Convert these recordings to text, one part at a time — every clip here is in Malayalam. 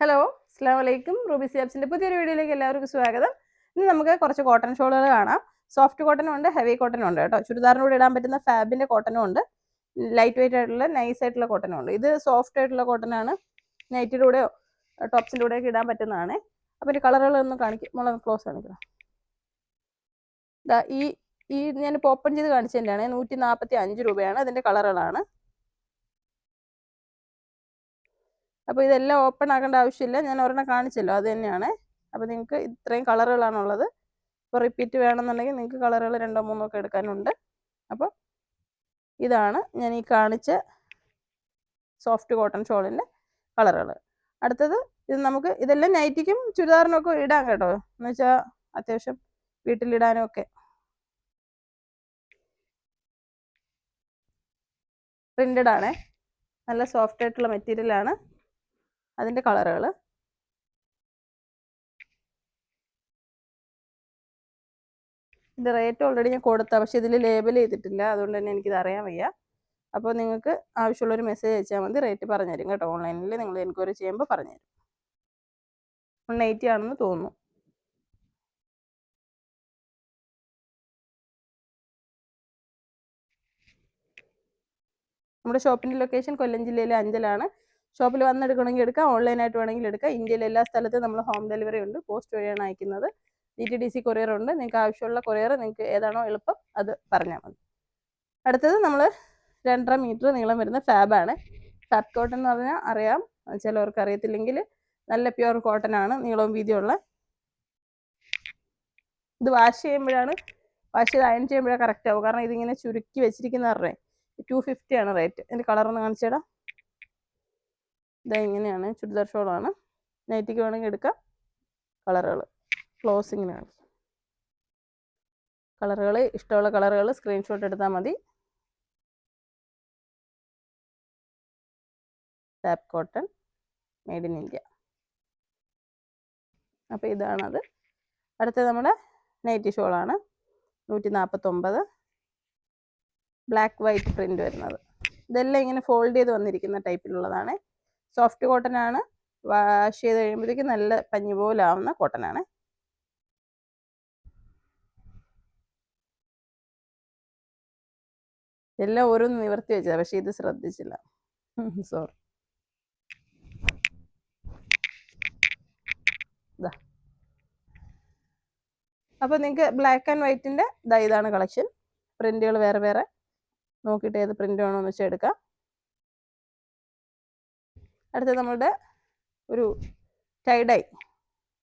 ഹലോ അസ്സാം വലൈക്കും റൂബി സിയാബ്സിന്റെ പുതിയൊരു വീഡിയോയിലേക്ക് എല്ലാവർക്കും സ്വാഗതം. ഇന്ന് നമുക്ക് കുറച്ച് കോട്ടൺ ഷോളുകൾ കാണാം. സോഫ്റ്റ് കോട്ടനും ഉണ്ട് ഹെവി കോട്ടനും ഉണ്ട് കേട്ടോ. ചുരിദാറിന്റെ കൂടെ ഇടാൻ പറ്റുന്ന ഫാബിന്റെ കോട്ടനും ഉണ്ട്. ലൈറ്റ് വെയിറ്റ് ആയിട്ടുള്ള നൈസ് ആയിട്ടുള്ള കോട്ടനും ഉണ്ട്. ഇത് സോഫ്റ്റ് ആയിട്ടുള്ള കോട്ടനാണ് നൈറ്റിന്റെ കൂടെയോ ടോപ്സിന്റെ കൂടെയൊക്കെ ഇടാൻ പറ്റുന്നതാണ്. അപ്പോൾ ഒരു കളറുകളൊന്ന് കാണിക്കും. നമ്മളെ ക്ലോസ് കാണിക്കണം ഈ ഈ ഞാൻ ഇപ്പോൾ ഓപ്പൺ ചെയ്ത് കാണിച്ചതിന്റെയാണ്. നൂറ്റി നാൽപ്പത്തി അഞ്ച് രൂപയാണ് അതിന്റെ കളറുകളാണ് അപ്പോൾ ഇതെല്ലാം ഓപ്പൺ ആക്കേണ്ട ആവശ്യമില്ല. ഞാൻ ഒരെണ്ണം കാണിച്ചല്ലോ അത് തന്നെയാണ്. അപ്പോൾ നിങ്ങൾക്ക് ഇത്രയും കളറുകളാണുള്ളത്. ഇപ്പോൾ റിപ്പീറ്റ് വേണമെന്നുണ്ടെങ്കിൽ നിങ്ങൾക്ക് കളറുകൾ രണ്ടോ മൂന്നോ ഒക്കെ എടുക്കാനുണ്ട്. അപ്പോൾ ഇതാണ് ഞാൻ ഈ കാണിച്ച സോഫ്റ്റ് കോട്ടൺ ഷോളിന്റെ കളറുകൾ അടുത്തത് ഇത് നമുക്ക് ഇതെല്ലാം നൈറ്റിക്കും ചുരിദാറിനൊക്കെ ഇടാം കേട്ടോ. എന്ന് വെച്ചാൽ അത്യാവശ്യം വീട്ടിലിടാനും ഒക്കെ. പ്രിന്റഡ് ആണേ. നല്ല സോഫ്റ്റ് ആയിട്ടുള്ള മെറ്റീരിയലാണ് അതിന്റെ കളറുകൾ. ഇതിന്റെ റേറ്റ് ഓൾറെഡി ഞാൻ കൊടുത്ത പക്ഷേ ഇതിൽ ലേബൽ ചെയ്തിട്ടില്ല. അതുകൊണ്ട് തന്നെ എനിക്കിത് അറിയാൻ വയ്യ. അപ്പോൾ നിങ്ങൾക്ക് ആവശ്യമുള്ളൊരു മെസ്സേജ് അയച്ചാൽ മതി. റേറ്റ് പറഞ്ഞുതരും കേട്ടോ. ഓൺലൈനിൽ നിങ്ങൾ എൻക്വയറി ചെയ്യുമ്പോൾ പറഞ്ഞുതരും വൺ എയ്റ്റി ആണെന്ന് തോന്നുന്നു. നമ്മുടെ ഷോപ്പിന്റെ ലൊക്കേഷൻ കൊല്ലം ജില്ലയിലെ അഞ്ചലാണ്. ഷോപ്പിൽ വന്നെടുക്കണമെങ്കിൽ എടുക്കാം ഓൺലൈനായിട്ട് വേണമെങ്കിൽ എടുക്കാം. ഇന്ത്യയിലെ എല്ലാ സ്ഥലത്തും നമ്മൾ ഹോം ഡെലിവറി ഉണ്ട് പോസ്റ്റ് വഴിയാണ് അയക്കുന്നത്. D T D C courier ഉണ്ട്. നിങ്ങൾക്ക് ആവശ്യമുള്ള കൊറിയർ നിങ്ങൾക്ക് ഏതാണോ എളുപ്പം അത് പറഞ്ഞാൽ മതി. അടുത്തത് നമ്മൾ രണ്ടര മീറ്റർ നീളം വരുന്ന ഫാബാണ് ഫാബ് കോട്ടൺ എന്ന് പറഞ്ഞാൽ അറിയാം. ചിലവർക്ക് അറിയത്തില്ലെങ്കിൽ നല്ല പ്യുവർ കോട്ടൺ ആണ് നീളവും വീതിയുള്ള. ഇത് വാഷ് ചെയ്യുമ്പോഴാണ് വാഷ് ചെയ്ത് അയൺ ചെയ്യുമ്പോഴാണ് കറക്റ്റ് ആവും കാരണം ഇതിങ്ങനെ ചുരുക്കി വെച്ചിരിക്കുന്ന പറഞ്ഞേ ടു ഫിഫ്റ്റി ആണ് റേറ്റ്. എന്റെ കളർ ഒന്ന് കാണിച്ചേടാം ഇതാ ഇങ്ങനെയാണ് ചുരിദാർ ഷോളാണ്. നൈറ്റിക്ക് വേണമെങ്കിൽ എടുക്കാം. കളറുകൾ ക്ലോസിങ്ങിനാണ്. കളറുകൾ ഇഷ്ടമുള്ള കളറുകൾ സ്ക്രീൻഷോട്ട് എടുത്താൽ മതി. Tap cotton made in India. അപ്പോൾ ഇതാണത്. അടുത്തത് നമ്മുടെ നൈറ്റി ഷോളാണ്. നൂറ്റി നാൽപ്പത്തൊമ്പത് ബ്ലാക്ക് വൈറ്റ് പ്രിന്റ് വരുന്നത്. ഇതെല്ലാം ഇങ്ങനെ ഫോൾഡ് ചെയ്ത് വന്നിരിക്കുന്ന ടൈപ്പിലുള്ളതാണ്. സോഫ്റ്റ് കോട്ടൺ ആണ് വാഷ് ചെയ്ത് കഴിയുമ്പോഴത്തേക്ക് നല്ല പഞ്ഞി പോലാവുന്ന കോട്ടൺ ആണ് എല്ലാം ഓരോന്ന് നിവർത്തി വെച്ചതാണ് പക്ഷേ ഇത് ശ്രദ്ധിച്ചില്ല. സോറി. ഇതാ അപ്പോൾ നിങ്ങൾക്ക് ബ്ലാക്ക് ആൻഡ് വൈറ്റിന്റെ ഇതാ ഇതാണ് കളക്ഷൻ. പ്രിന്റുകൾ വേറെ വേറെ. നോക്കിയിട്ട് ഏത് പ്രിന്റ് വേണമെന്ന് വെച്ചാൽ എടുക്കാം. അടുത്ത നമ്മളുടെ ഒരു ടൈഡൈ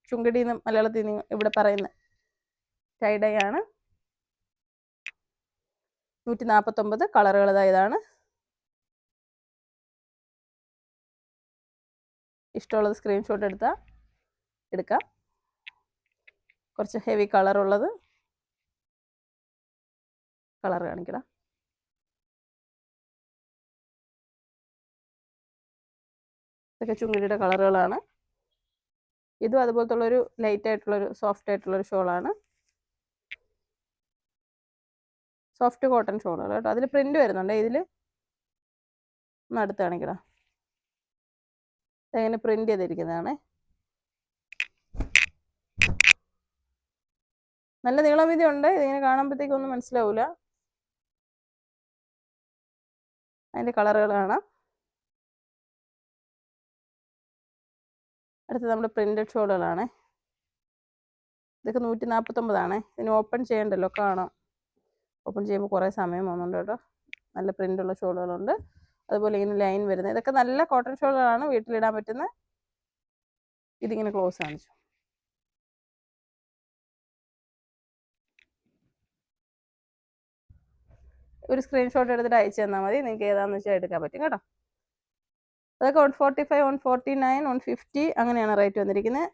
ചുങ്കടി എന്ന് മലയാളത്തിൽ നിന്ന് ഇവിടെ പറയുന്ന ടൈഡൈ ആണ്. നൂറ്റി നാൽപ്പത്തൊമ്പത് കളറുകൾ ഇതാണ് ഇഷ്ടമുള്ളത് സ്ക്രീൻഷോട്ട് എടുത്താൽ എടുക്കാം. കുറച്ച് ഹെവി കളറുള്ളത് കളർ കാണിക്കണം ഇതൊക്കെ ചുങ്കിടിയുടെ കളറുകളാണ്. ഇതും അതുപോലത്തെ ഉള്ളൊരു ലൈറ്റ് ആയിട്ടുള്ളൊരു സോഫ്റ്റ് ആയിട്ടുള്ളൊരു ഷോളാണ്. സോഫ്റ്റ് കോട്ടൺ ഷോളുകൾ കേട്ടോ. അതിൽ പ്രിന്റ് വരുന്നുണ്ട്. ഇതിൽ ഒന്ന് അടുത്ത് കാണിക്കണം ഇതെങ്ങനെ ചെയ്തിരിക്കുന്നതാണ്. നല്ല നീളം ഉണ്ട്. ഇതിങ്ങനെ കാണുമ്പോഴത്തേക്കൊന്നും മനസ്സിലാവില്ല അതിന്റെ കളറുകൾ കാണാം. അടുത്തത് നമ്മുടെ പ്രിന്റഡ് ഷോളുകളാണ് ഇതൊക്കെ നൂറ്റി നാൽപ്പത്തൊമ്പതാണേ ഇതിന് ഓപ്പൺ ചെയ്യണ്ടല്ലോ കാണാം. ഓപ്പൺ ചെയ്യുമ്പോൾ കുറേ സമയം പോകുന്നുണ്ട് കേട്ടോ. നല്ല പ്രിന്റുള്ള ഷോളുകളുണ്ട് അതുപോലെ ഇങ്ങനെ ലൈൻ വരുന്നത്. ഇതൊക്കെ നല്ല കോട്ടൺ ഷോളുകളാണ് വീട്ടിലിടാൻ പറ്റുന്ന ഇതിങ്ങനെ ക്ലോസ് കാണിച്ചു. ഒരു സ്ക്രീൻഷോട്ട് എടുത്തിട്ട് അയച്ചു തന്നാൽ മതി. നിങ്ങൾക്ക് ഏതാണെന്ന് വെച്ചാൽ എടുക്കാൻ പറ്റും കേട്ടോ. അതൊക്കെ one forty five one forty nine one fifty അങ്ങനെയാണ് റേറ്റ് വന്നിരിക്കുന്നത്.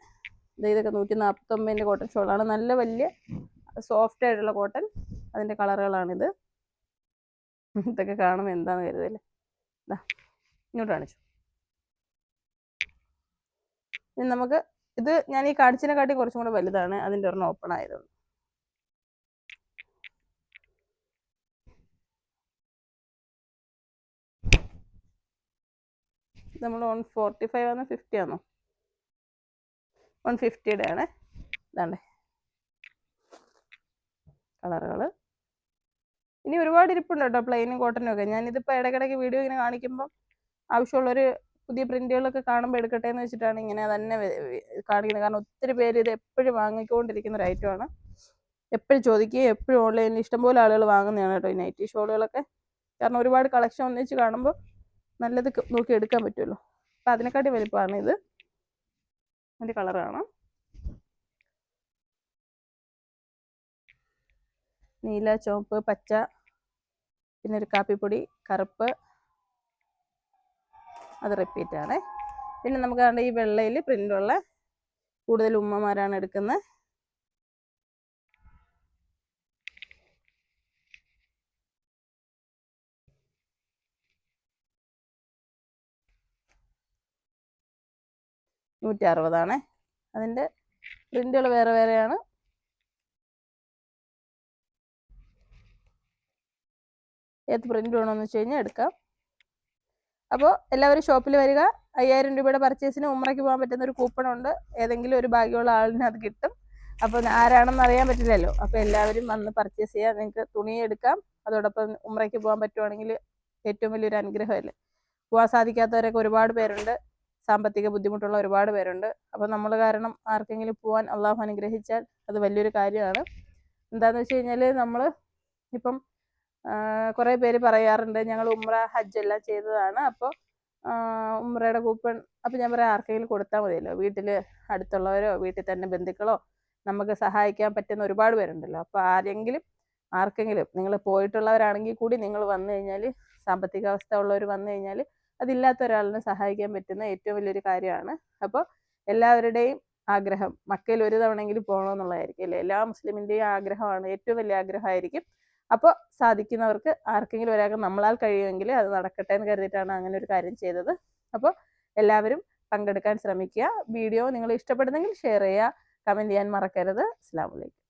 ഇത് ഇതൊക്കെ നൂറ്റി നാൽപ്പത്തൊമ്പതിന്റെ കോട്ടൺ ഷോളാണ് നല്ല വലിയ സോഫ്റ്റ് ആയിട്ടുള്ള കോട്ടൺ അതിന്റെ കളറുകളാണിത്. ഇതൊക്കെ കാണുമ്പോൾ എന്താണെന്ന് കരുതല്ലേ? ഇതാ ഇങ്ങോട്ട് കാണിച്ചു. ഇനി നമുക്ക് ഇത് ഞാൻ ഈ കാണിച്ചതിനെക്കാട്ടി കുറച്ചും കൂടെ വലുതാണ്. അതിന്റെ ഒരെണ്ണം ഓപ്പൺ ആയതുകൊണ്ട്. നമ്മൾ വൺ ഫോർട്ടി ഫൈവ് ആണോ ഫിഫ്റ്റി ആണോ വൺ ഫിഫ്റ്റിയുടെ ആണേ. ഇതാണ്ടേ. കളറുകൾ ഇനി ഒരുപാട് ഇരിപ്പുണ്ട് കേട്ടോ പ്ലെയിനും കോട്ടനും ഒക്കെ. ഞാനിതിപ്പോൾ ഇടയ്ക്കിടയ്ക്ക് വീഡിയോ ഇങ്ങനെ കാണിക്കുമ്പോൾ ആവശ്യമുള്ളൊരു പുതിയ പ്രിന്റുകളൊക്കെ കാണുമ്പോൾ എടുക്കട്ടെ എന്ന് വെച്ചിട്ടാണ് ഇങ്ങനെ തന്നെ കാണിക്കുന്നത്. കാരണം ഒത്തിരി പേര് ഇത് എപ്പോഴും വാങ്ങിക്കൊണ്ടിരിക്കുന്ന ഒരു ഐറ്റമാണ് എപ്പോഴും ചോദിക്കുകയും എപ്പോഴും ഓൺലൈനിൽ ഇഷ്ടംപോലെ ആളുകൾ വാങ്ങുന്നതാണ് കേട്ടോ ഈ നൈറ്റി ഷോളുകളൊക്കെ കാരണം ഒരുപാട് കളക്ഷൻ ഒന്നിച്ച് കാണുമ്പോൾ നല്ലത് നോക്കി എടുക്കാൻ പറ്റുമല്ലോ അപ്പം അതിനെക്കാട്ടി വലിപ്പമാണ് ഇത്. അതിന്റെ കളർ കാണാം. നീല ചുവപ്പ് പച്ച പിന്നെ ഒരു കാപ്പിപ്പൊടി കറുപ്പ്. അത് റിപ്പീറ്റ് ആണ്. പിന്നെ നമുക്ക് ഈ വെള്ളയിൽ പ്രിന്റുള്ള കൂടുതൽ ഉമ്മമാരാണ് എടുക്കുന്നത്. നൂറ്റി അറുപതാണ് അതിന്റെ പ്രിന്റുകൾ വേറെ വേറെയാണ്. ഏത് പ്രിന്റ് വേണമെന്ന് വെച്ച് കഴിഞ്ഞാൽ എടുക്കാം. അപ്പോൾ എല്ലാവരും ഷോപ്പിൽ വരിക. അയ്യായിരം രൂപയുടെ പർച്ചേസിന് ഉമ്രയ്ക്ക് പോകാൻ പറ്റുന്ന ഒരു കൂപ്പൺ ഉണ്ട്. ഏതെങ്കിലും ഒരു ഭാഗ്യമുള്ള ആളിന് അത് കിട്ടും. അപ്പോൾ ആരാണെന്ന് അറിയാൻ പറ്റില്ലല്ലോ. അപ്പോൾ എല്ലാവരും വന്ന് പർച്ചേസ് ചെയ്യാം. നിങ്ങൾക്ക് തുണി എടുക്കാം. അതോടൊപ്പം ഉമ്രയ്ക്ക് പോകാൻ പറ്റുവാണെങ്കിൽ ഏറ്റവും വലിയൊരു അനുഗ്രഹമല്ലേ. പോകാൻ സാധിക്കാത്തവരൊക്കെ ഒരുപാട് പേരുണ്ട്. സാമ്പത്തിക ബുദ്ധിമുട്ടുള്ള ഒരുപാട് പേരുണ്ട്. അപ്പോൾ നമ്മൾ കാരണം ആർക്കെങ്കിലും പോകാൻ അള്ളാഹു അനുഗ്രഹിച്ചാൽ അത് വലിയൊരു കാര്യമാണ്. എന്താണെന്ന് വെച്ച് കഴിഞ്ഞാൽ നമ്മൾ ഇപ്പം കുറേ പേര് പറയാറുണ്ട് ഞങ്ങൾ ഉമ്ര ഹജ്ജ് എല്ലാം ചെയ്തതാണ്. അപ്പോൾ ഉമ്രയുടെ കൂപ്പൺ അപ്പോൾ ഞാൻ പറയാം ആർക്കെങ്കിലും കൊടുത്താൽ മതിയല്ലോ. വീട്ടിൽ അടുത്തുള്ളവരോ വീട്ടിൽ തന്നെ ബന്ധുക്കളോ നമുക്ക് സഹായിക്കാൻ പറ്റുന്ന ഒരുപാട് പേരുണ്ടല്ലോ. അപ്പോൾ ആരെങ്കിലും ആർക്കെങ്കിലും നിങ്ങൾ പോയിട്ടുള്ളവരാണെങ്കിൽ കൂടി നിങ്ങൾ വന്നു കഴിഞ്ഞാൽ സാമ്പത്തിക അവസ്ഥ ഉള്ളവർ വന്നു കഴിഞ്ഞാൽ അതില്ലാത്ത ഒരാളിനെ സഹായിക്കാൻ പറ്റുന്ന ഏറ്റവും വലിയൊരു കാര്യമാണ്. അപ്പോൾ എല്ലാവരുടെയും ആഗ്രഹം മക്കയിൽ ഒരു തവണയെങ്കിലും പോകണമെന്നുള്ളതായിരിക്കും അല്ലേ? എല്ലാ മുസ്ലിമിന്റെയും ആഗ്രഹമാണ് ഏറ്റവും വലിയ ആഗ്രഹമായിരിക്കും. അപ്പോൾ സാധിക്കുന്നവർക്ക് ആർക്കെങ്കിലും ഒരാൾക്ക് നമ്മളാൽ കഴിയുമെങ്കിൽ അത് നടക്കട്ടെ എന്ന് കരുതിയിട്ടാണ് അങ്ങനെ ഒരു കാര്യം ചെയ്തത്. അപ്പോൾ എല്ലാവരും പങ്കെടുക്കാൻ ശ്രമിക്കുക. വീഡിയോ നിങ്ങൾ ഇഷ്ടപ്പെടുന്നെങ്കിൽ ഷെയർ ചെയ്യുക കമന്റ് ചെയ്യാൻ മറക്കരുത്. അസ്സാം വലൈക്കും